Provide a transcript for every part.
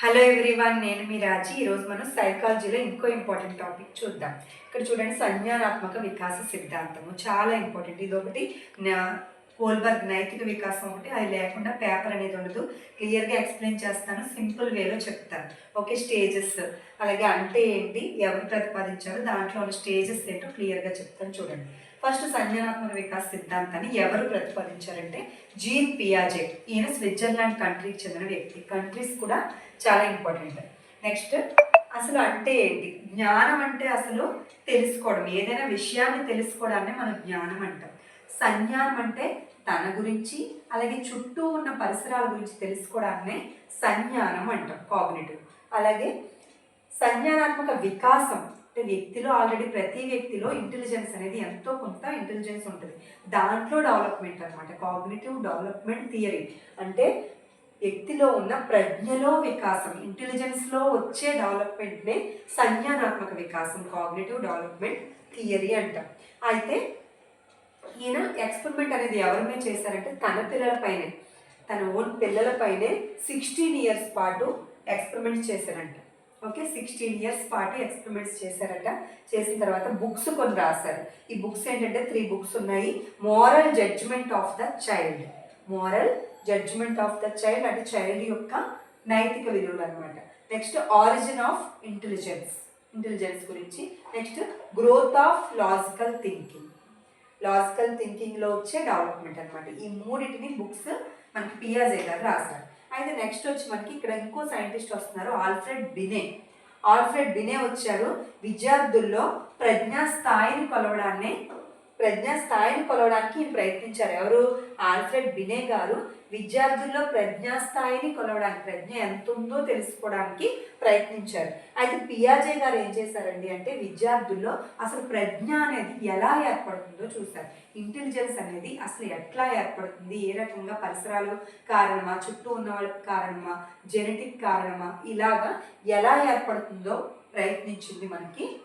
Hello everyone నేను మీ రాజీ. ఈరోజు మనం సైకాలజీలో ఇంకో ఇంపార్టెంట్ టాపిక్ చూద్దాం. ఇక్కడ చూడండి సంజ్ఞానాత్మక వికాస సిద్ధాంతము. చాలా ఇంపార్టెంట్ ఇది ఒకటి కోల్బర్గ్ నైతిక వికాసం ఒకటి. అది లేకుండా పేపర్ అనేది ఉండదు. క్లియర్గా ఎక్స్ప్లెయిన్ చేస్తాను. సింపుల్ వేలో చెప్తాను. ఓకే స్టేజెస్ అలాగే అంటే ఏంటి? ఎవరు ప్రతిపాదించారు? దాంట్లో ఉన్న స్టేజెస్ ఏంటో క్లియర్గా చెప్తాను చూడండి. ఫస్ట్ సంజనాత్మక వికాస సిద్ధాంతాన్ని ఎవరు ప్రతిపాదించారంటే జీన్ పియాజే. ఈయన స్విట్జర్లాండ్ కంట్రీకి చెందిన వ్యక్తి. కంట్రీస్ కూడా చాలా ఇంపార్టెంట్ నెక్స్ట్ అసలు అంటే ఏంటి? జ్ఞానం అంటే అసలు తెలుసుకోవడం. ఏదైనా విషయాన్ని తెలుసుకోవడాన్ని మనం జ్ఞానం అంటాం. సంజ్ఞానం అంటే తన గురించి అలాగే చుట్టూ ఉన్న పరిసరాల గురించి తెలుసుకోవడాన్నే సంజ్ఞానం అంటాం కాగ్నేటివ్ అలాగే సంజ్ఞానాత్మక వికాసం అంటే వ్యక్తిలో ఆల్రెడీ ప్రతి వ్యక్తిలో ఇంటెలిజెన్స్ అనేది ఎంతో కొంత ఇంటెలిజెన్స్ ఉంటుంది. దాంట్లో డెవలప్మెంట్ అనమాట కాగ్నేటివ్ డెవలప్మెంట్ థియరీ అంటే వ్యక్తిలో ఉన్న ప్రజ్ఞలో వికాసం ఇంటెలిజెన్స్లో వచ్చే డెవలప్మెంట్నే సంజ్ఞానాత్మక వికాసం కాగ్నేటివ్ డెవలప్మెంట్ థియరీ అంటాం. అయితే ఈయన ఎక్స్పెరిమెంట్ అనేది ఎవరి మీద చేశారంటే తన పిల్లలపైనే తన ఓన్ పిల్లలపైనే సిక్స్టీన్ ఇయర్స్ పాటు ఎక్స్పెరిమెంట్ చేశారంట. ఓకే సిక్స్టీన్ ఇయర్స్ పాటు ఎక్స్పెరిమెంట్స్ చేశారట. చేసిన తర్వాత బుక్స్ కొన్ని రాశారు. ఈ బుక్స్ ఏంటంటే త్రీ బుక్స్ ఉన్నాయి. Moral judgement of the child moral judgement of the child అంటే చైల్డ్ యొక్క నైతిక విలువలు అనమాట next origin of intelligence intelligence గురించి. Next growth of logical thinking logical థింకింగ్లో వచ్చే డెవలప్మెంట్ అనమాట ఈ మూడింటిని బుక్స్ మనకి పియాజే గారు రాశారు. అయితే నెక్స్ట్ వచ్చి మనకి ఇక్కడ ఇంకో సైంటిస్ట్ వస్తున్నారు ఆల్ఫ్రెడ్ బినే. ఆల్ఫ్రెడ్ బినే వచ్చారు విద్యార్థుల్లో ప్రజ్ఞా స్థాయిని కొలవడాన్ని ప్రజ్ఞా స్థాయిని కొలవడానికి ఈయన ప్రయత్నించారు. ఎవరు? ఆల్ఫ్రెడ్ బినే గారు. విద్యార్థుల్లో ప్రజ్ఞా స్థాయిని కొలవడానికి ప్రజ్ఞ ఎంత ఉందో తెలుసుకోవడానికి ప్రయత్నించారు. అయితే పియాజే గారు ఏం చేశారండి అంటే విద్యార్థుల్లో అసలు ప్రజ్ఞ అనేది ఎలా ఏర్పడుతుందో చూశారు. ఇంటెలిజెన్స్ అనేది అసలు ఎట్లా ఏర్పడుతుంది? ఏ రకంగా పరిసరాలు కారణమా? చుట్టూ ఉన్న వాళ్ళకి కారణమా? జెనెటిక్ కారణమా? ఇలాగా ఎలా ఏర్పడుతుందో ప్రయత్నించింది మనకి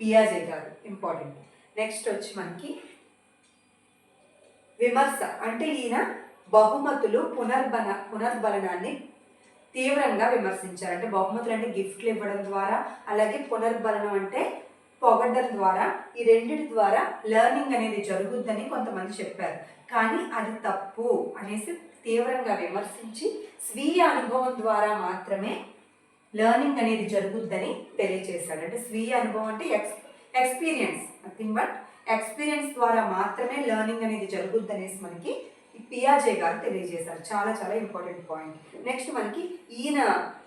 పియాజే గారు. ఇంపార్టెంట్. నెక్స్ట్ వచ్చి మనకి విమర్శ. అంటే ఈయన బహుమతులు పునర్బల పునర్బలనాన్ని తీవ్రంగా విమర్శించారు. అంటే బహుమతులు అంటే గిఫ్ట్లు ఇవ్వడం ద్వారా అలాగే పునర్బలనం అంటే పొగడ్డం ద్వారా ఈ రెండింటి ద్వారా లెర్నింగ్ అనేది జరుగుద్దని కొంతమంది చెప్పారు. కానీ అది తప్పు అనేసి తీవ్రంగా విమర్శించి స్వీయ అనుభవం ద్వారా మాత్రమే లెర్నింగ్ అనేది జరుగుద్దని తెలియజేశాడు అంటే స్వీయ అనుభవం అంటే ex experience nothing but experience ద్వారా మాత్రమే లెర్నింగ్ అనేది జరుగుద్ది అనేసి మనకి పియాజే గారు తెలియజేశారు. చాలా చాలా ఇంపార్టెంట్ పాయింట్ నెక్స్ట్ మనకి ఈయన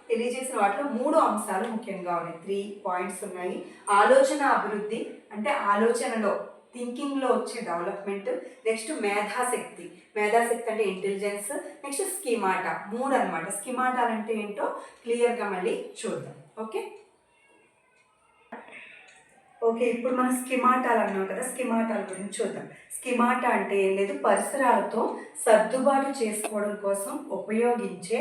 తెలియజేసిన వాటిలో మూడు అంశాలు ముఖ్యంగా ఉన్నాయి. త్రీ పాయింట్స్ ఉన్నాయి. ఆలోచన అభివృద్ధి అంటే ఆలోచనలో థింకింగ్లో వచ్చే డెవలప్మెంట్ నెక్స్ట్ మేధాశక్తి. మేధాశక్తి అంటే ఇంటెలిజెన్స్ నెక్స్ట్ స్కిమాటా మూడు అనమాట స్కిమాటాలు అంటే ఏంటో క్లియర్గా మళ్ళీ చూద్దాం. ఓకే ఓకే ఇప్పుడు మనం స్కిమాటాలు అన్నాం కదా స్కిమాటాల గురించి చూద్దాం. స్కిమాటా అంటే ఏం లేదు? పరిసరాలతో సర్దుబాటు చేసుకోవడం కోసం ఉపయోగించే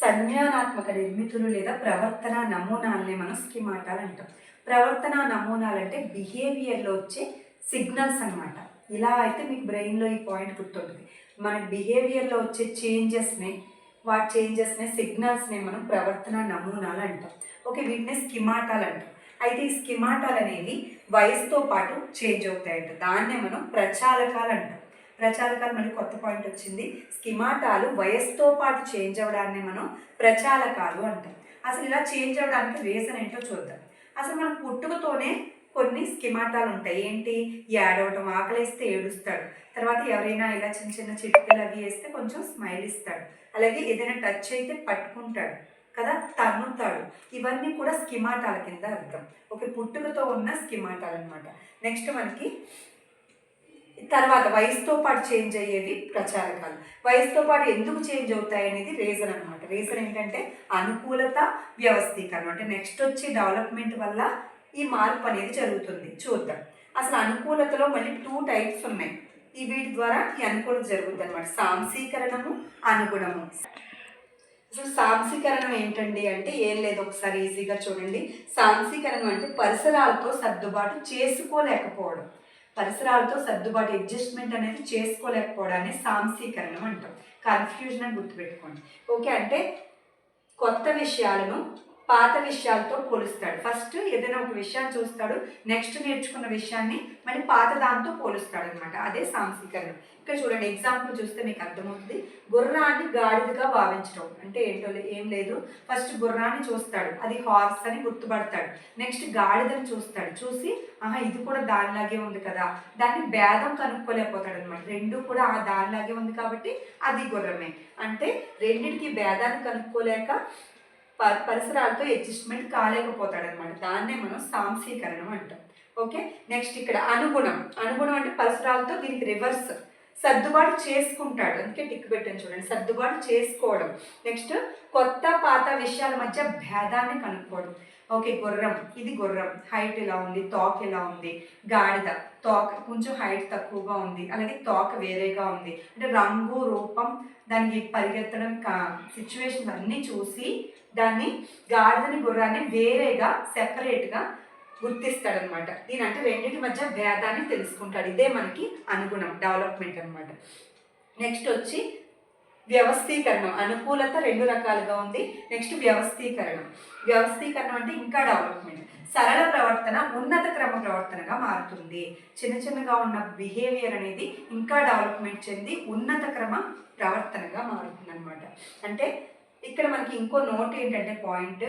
సంజ్ఞానాత్మక నిర్మితులు లేదా ప్రవర్తన నమూనాలనే మనం స్కిమాటాలు అంటాం. ప్రవర్తన నమూనాలు అంటే బిహేవియర్లో వచ్చే సిగ్నల్స్ అన్నమాట. ఇలా అయితే మీకు బ్రెయిన్లో ఈ పాయింట్ గుర్తుంటుంది. మన బిహేవియర్లో వచ్చే చేంజెస్ని వాటి చేంజెస్ని సిగ్నల్స్ని మనం ప్రవర్తన నమూనాలు అంటాం. ఓకే వీటిని స్కిమాటాలు అంటాం. అయితే ఈ స్కిమాటాలు అనేవి వయసుతో పాటు చేంజ్ అవుతాయంట. దాన్నే మనం ప్రచాలకాలు అంటాం ప్రచాలకాలు మళ్ళీ కొత్త పాయింట్ వచ్చింది. స్కిమాటాలు వయసుతో పాటు చేంజ్ అవ్వడాన్ని మనం ప్రచాలకాలు అంటాం. అసలు ఇలా చేంజ్ అవ్వడానికి రీజన్ ఏంటో చూద్దాం. అసలు మనం పుట్టుకతోనే కొన్ని స్కిమాటాలు ఉంటాయి. ఏంటి? ఏడవటం ఆకలిస్తే ఏడుస్తాడు. తర్వాత ఎవరైనా ఇలా చిన్న చిన్న చిటికలు అవి వేస్తే కొంచెం స్మైల్ ఇస్తాడు. అలాగే ఏదైనా టచ్ అయితే పట్టుకుంటాడు. కదా? తన్నుతాడు. ఇవన్నీ కూడా స్కిమాటాల కింద అర్థం. ఒక పుట్టుకతో ఉన్న స్కిమాటాలు అనమాట నెక్స్ట్ మనకి తర్వాత వయసుతో పాటు చేంజ్ అయ్యేవి ప్రచారకాలు. వయసుతో పాటు ఎందుకు చేంజ్ అవుతాయి అనేది రీజన్ అనమాట రీజన్ ఏంటంటే అనుకూలత వ్యవస్థీకరణ. అంటే నెక్స్ట్ వచ్చే డెవలప్మెంట్ వల్ల ఈ మార్పు అనేది జరుగుతుంది. చూద్దాం. అసలు అనుకూలతలో మళ్ళీ టూ టైప్స్ ఉన్నాయి. ఈ వీటి ద్వారా ఈ అనుకూలత జరుగుతుంది అనమాట సాంసీకరణము అనుగుణము. అసలు సాంసీకరణం ఏంటండి అంటే ఏం లేదు ఒకసారి ఈజీగా చూడండి. సాంసీకరణం అంటే పరిసరాలతో సర్దుబాటు చేసుకోలేకపోవడం. పరిసరాలతో సర్దుబాటు అడ్జస్ట్మెంట్ అనేది చేసుకోలేకపోవడాన్ని సాంసీకరణం అంటాం. కన్ఫ్యూజన్ అని గుర్తుపెట్టుకోండి. ఓకే అంటే కొత్త విషయాలను పాత విషయాలతో పోలుస్తాడు. ఫస్ట్ ఏదైనా ఒక విషయాన్ని చూస్తాడు నెక్స్ట్ నేర్చుకున్న విషయాన్ని మళ్ళీ పాత దాంతో పోలుస్తాడు అనమాట అదే సాంసీకరణం ఇక్కడ చూడండి ఎగ్జాంపుల్ చూస్తే మీకు అర్థమవుతుంది. గుర్రాన్ని గాడిదగా భావించడం అంటే ఏంటో ఏం లేదు. ఫస్ట్ గుర్రాన్ని చూస్తాడు. అది హార్స్ అని గుర్తుపడతాడు. నెక్స్ట్ గాడిదని చూస్తాడు. చూసి ఆహా ఇది కూడా దానిలాగే ఉంది కదా. దాన్ని భేదం కనుక్కోలేకపోతాడు అనమాట రెండు కూడా ఆ దానిలాగే ఉంది కాబట్టి అది గుర్రమే. అంటే రెండింటికి భేదాన్ని కనుక్కోలేక ప- పరిసరాలతో అడ్జస్ట్మెంట్ కాలేకపోతాడు అనమాట దాన్నే మనం సాంసీకరణం అంటాం. ఓకే? నెక్స్ట్ ఇక్కడ అనుగుణం. అనుగుణం అంటే పరిసరాలతో దీనికి రివర్స్ సర్దుబాటు చేసుకుంటాడు. అందుకే టిక్ పెట్టాను చూడండి. సర్దుబాటు చేసుకోవడం. నెక్స్ట్ కొత్త పాత విషయాల మధ్య భేదాన్ని కనుక్కోవడం. ఓకే గుర్రం. ఇది గుర్రం. హైట్ ఇలా ఉంది? తోక ఇలా ఉంది? గాడిద. తోక కొంచెం హైట్ తక్కువగా ఉంది. అలాగే తోక వేరేగా ఉంది. అంటే రంగు రూపం దానికి పరిగెత్తడం కా సిచ్యువేషన్ అన్నీ చూసి దాన్ని గాడిదని గుర్రాన్ని వేరేగా సెపరేట్గా గుర్తిస్తాడనమాట. దీని అంటే రెండింటి మధ్య భేదాన్ని తెలుసుకుంటాడు. ఇదే మనకి అనుగుణం డెవలప్మెంట్ అనమాట నెక్స్ట్ వచ్చి వ్యవస్థీకరణం. అనుకూలత రెండు రకాలుగా ఉంది. నెక్స్ట్ వ్యవస్థీకరణం. వ్యవస్థీకరణం అంటే ఇంకా డెవలప్మెంట్ సరళ ప్రవర్తన ఉన్నత క్రమ ప్రవర్తనగా మారుతుంది. చిన్న చిన్నగా ఉన్న బిహేవియర్ అనేది ఇంకా డెవలప్మెంట్ చెంది ఉన్నత క్రమ ప్రవర్తనగా మారుతుంది అనమాట అంటే ఇక్కడ మనకి ఇంకో నోట్ ఏంటంటే పాయింట్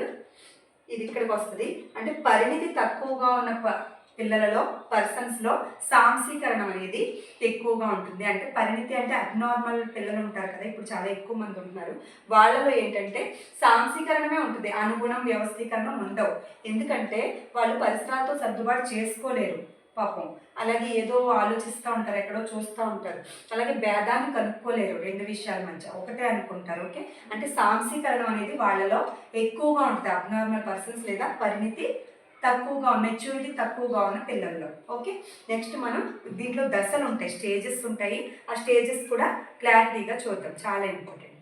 ఇది ఇక్కడికి వస్తుంది. అంటే పరిణితి తక్కువగా ఉన్న ప- పిల్లలలో పర్సన్స్లో సాంసీకరణం అనేది ఎక్కువగా ఉంటుంది. అంటే పరిణితి అంటే అబ్నార్మల్ పిల్లలు ఉంటారు కదా ఇప్పుడు చాలా ఎక్కువ మంది ఉంటున్నారు వాళ్ళలో ఏంటంటే సాంసీకరణమే ఉంటుంది. అనుగుణం వ్యవస్థీకరణం ఉండవు. ఎందుకంటే వాళ్ళు పరిసరాలతో సర్దుబాటు చేసుకోలేరు. పాపం. అలాగే ఏదో ఆలోచిస్తూ ఉంటారు ఎక్కడో చూస్తూ ఉంటారు. అలాగే భేదాన్ని కనుక్కోలేరు రెండు విషయాల మధ్య. ఒకటే అనుకుంటారు ఓకే? అంటే సాంసీకరణం అనేది వాళ్ళలో ఎక్కువగా ఉంటుంది. అబ్నార్మల్ పర్సన్స్ లేదా పరిణితి తక్కువగా ఉన్న మెచ్యూరిటీ తక్కువగా ఉన్న పిల్లల్లో. ఓకే నెక్స్ట్ మనం దీంట్లో దశలు ఉంటాయి స్టేజెస్ ఉంటాయి. ఆ స్టేజెస్ కూడా క్లారిటీగా చూద్దాం. చాలా ఇంపార్టెంట్